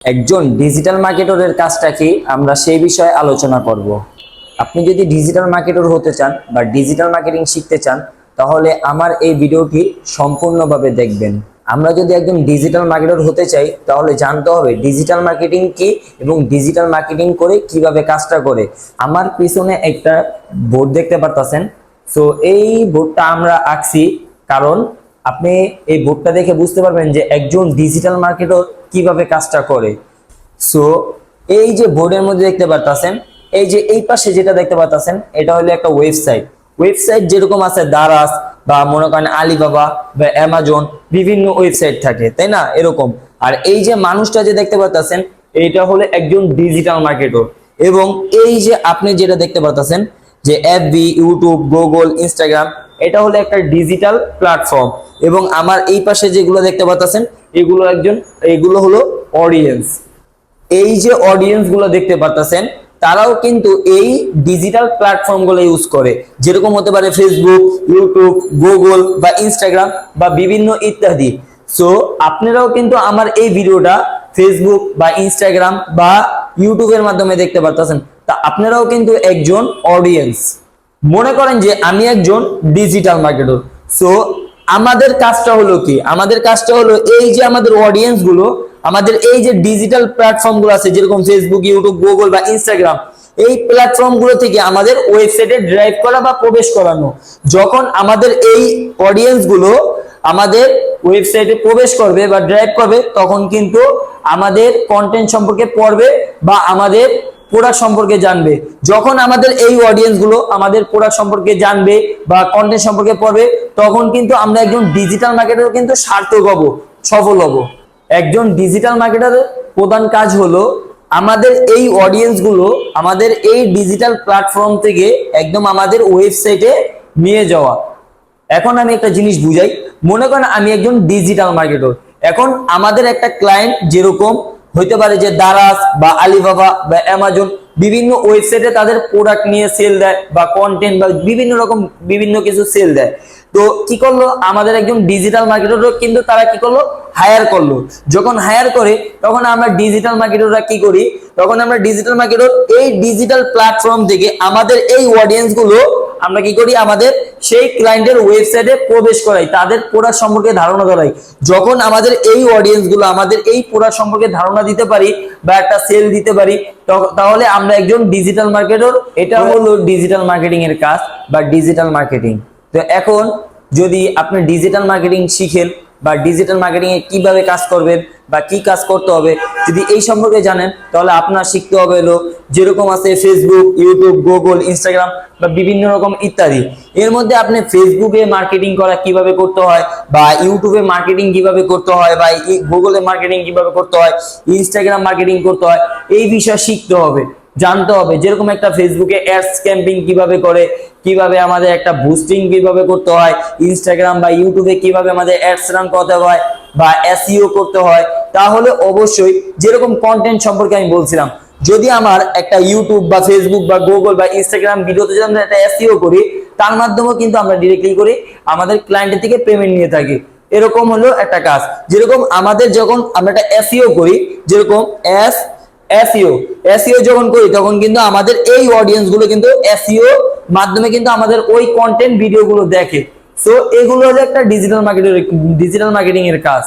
একজন ডিজিটাল মার্কেটরের কাজটা কি? আমরা সেই বিষয়ে আলোচনা করব। আপনি যদি ডিজিটাল মার্কেটর হতে চান বা ডিজিটাল মার্কেটিং শিখতে চান, তাহলে আমার এই ভিডিওটি সম্পূর্ণভাবে দেখবেন। আমরা যদি একজন ডিজিটাল মার্কেটর হতে চাই, তাহলে জানতে হবে ডিজিটাল মার্কেটিং কি এবং ডিজিটাল মার্কেটিং করে কীভাবে কাজটা করে। আমার পিছনে একটা বোর্ড দেখতে পারতেছেন। সো এই বোর্ডটা আমরা আঁকছি কারণ আপনি এই বোর্ডটা দেখে বুঝতে পারবেন যে একজন ডিজিটাল মার্কেটর কীভাবে কাজটা করে? সো এই যে বোর্ডের মধ্যে দেখতে পারতাছেন, এই যে এই পাশে যেটা দেখতে পারতাছেন, এটা হলো একটা ওয়েবসাইট ওয়েবসাইট যেরকম আছে দারাস বা মনে করেন আলিবাবা বা অ্যামাজন বিভিন্ন ওয়েবসাইট থাকে, তাই না? এরকম। আর এই যে মানুষটা যে দেখতে পারতাছেন, এইটা হলো একজন ডিজিটাল মার্কেটর এবং এই যে আপনি যেটা দেখতে পারতাছেন, যে এফবি ইউটিউব গুগল ইনস্টাগ্রাম এটা হলো একটা ডিজিটাল প্ল্যাটফর্ম এবং আমার এই পাশে যেগুলো দেখতে পাচ্ছেন, এগুলো একজন, এগুলো হলো অডিয়েন্স এই যে অডিয়েন্সগুলো দেখতে পাচ্ছেন, তারাও কিন্তু এই ডিজিটাল প্ল্যাটফর্মগুলো ইউজ করে। যেরকম হতে পারে ফেসবুক ইউটিউব গুগল বা ইনস্টাগ্রাম বা বিভিন্ন ইত্যাদি। সো আপনারাও কিন্তু আমার এই ভিডিওটা ফেসবুক বা ইনস্টাগ্রাম বা ইউটিউবের মাধ্যমে দেখতে পাচ্ছেন। তা আপনারাও কিন্তু একজন অডিয়েন্স মনে করেন যে আমি একজন ডিজিটাল মার্কেটর সো আমাদের কাজটা হলো কি? আমাদের কাজটা হলো এই যে আমাদের অডিয়েন্সগুলো, আমাদের এই যে ডিজিটাল প্ল্যাটফর্মগুলো আছে, যেরকম ফেসবুক ইউটিউব গুগল বা ইনস্টাগ্রাম এই প্ল্যাটফর্মগুলো থেকে আমাদের ওয়েবসাইটে ড্রাইভ করা বা প্রবেশ করানো। যখন আমাদের এই অডিয়েন্সগুলো আমাদের ওয়েবসাইটে প্রবেশ করবে বা ড্রাইভ করবে, তখন কিন্তু আমাদের কন্টেন্ট সম্পর্কে পড়বে বা আমাদের প্রোডাক্ট সম্পর্কে জানবে। যখন আমাদের এই অডিয়েন্সগুলো আমাদের প্রোডাক্ট সম্পর্কে জানবে বা কন্টেন্ট সম্পর্কে পড়বে, তখন কিন্তু আমরা একজন ডিজিটাল মার্কেটার কিন্তু সার্থক হব, সফল হব। একজন ডিজিটাল মার্কেটারের প্রধান কাজ হলো আমাদের এই অডিয়েন্সগুলো আমাদের এই ডিজিটাল প্ল্যাটফর্ম থেকে একদম আমাদের ওয়েবসাইটে নিয়ে যাওয়া। এখন আমি একটা জিনিস বুঝাই। মনে করেন আমি একজন ডিজিটাল মার্কেটর এখন আমাদের একটা ক্লায়েন্ট যেরকম হইতে পারে যে দারাস বা আলিবাবা বা অ্যামাজন বিভিন্ন ওয়েবসাইটে তাদের প্রোডাক্ট নিয়ে সেল দেয় বা কন্টেন্ট বা বিভিন্ন রকম বিভিন্ন কিছু সেল দেয়। তো কি করল? আমাদের একজন ডিজিটাল মার্কেটারও কিন্তু তারা কি করল? হায়ার করল। যখন হায়ার করে, তখন আমরা ডিজিটাল মার্কেটাররা কি করি? তখন আমরা ডিজিটাল মার্কেটার এই ডিজিটাল প্ল্যাটফর্ম থেকে আমাদের এই অডিয়েন্সগুলো আমরা কি করি? আমাদের সেই ক্লায়েন্টের ওয়েবসাইটে প্রবেশ করাই, তাদের প্রোডাক্ট সম্পর্কে ধারণা করাই যখন আমাদের এই অডিয়েন্সগুলো আমাদের এই পোড়া সম্পর্কে ধারণা দিতে পারি বা একটা সেল দিতে পারি তাহলে আমরা একজন ডিজিটাল মার্কেটর এটা হলো ডিজিটাল মার্কেটিং এর কাজ বা ডিজিটাল মার্কেটিং তো এখন যদি আপনি ডিজিটাল মার্কেটিং শিখেন বা ডিজিটাল মার্কেটিং এ কীভাবে কাজ করবেন বা কি কাজ করতে হবে, যদি এই সম্পর্কে জানেন, তাহলে আপনার শিখতে হবে হলো যেরকম আছে ফেসবুক ইউটিউব গুগল ইনস্টাগ্রাম বা বিভিন্ন রকম ইত্যাদি। এর মধ্যে আপনি ফেসবুকে মার্কেটিং করা কীভাবে করতে হয় বা ইউটিউবে মার্কেটিং কীভাবে করতে হয় বা গুগলে মার্কেটিং কীভাবে করতে হয় ইনস্টাগ্রাম মার্কেটিং করতে হয়, এই বিষয় শিখতে হবে। জানতে হবে যেরকম একটা ফেসবুকে অ্যাডস ক্যাম্পিং কীভাবে করে, কীভাবে আমাদের একটা বুস্টিং কীভাবে করতে হয় ইনস্টাগ্রাম বা ইউটিউবে কীভাবে আমাদের অ্যাডস রান করতে হয় বা এসইও করতে হয়, তাহলে অবশ্যই যেরকম কন্টেন্ট সম্পর্কে আমি বলছিলাম, যদি আমার একটা ইউটিউব বা ফেসবুক বা গুগল বা ইনস্টাগ্রাম ভিডিওতে যদি আমরা একটা এসইও করি, তার মাধ্যমেও কিন্তু আমরা ডিরেক্টলি করে আমাদের ক্লায়েন্টের থেকে পেমেন্ট নিয়ে থাকি। এরকম হলো একটা কাজ। যেরকম আমাদের যখন আমরা একটা এসইও করি, যেরকম এস এসইও এসইও যখন করি, তখন কিন্তু আমাদের এই অডিয়েন্সগুলো কিন্তু এসইও মাধ্যমে কিন্তু আমাদের ওই কন্টেন্ট ভিডিও গুলো দেখে। সো এগুলো হলো একটা ডিজিটাল মার্কেটিং ডিজিটাল মার্কেটিং এর কাজ।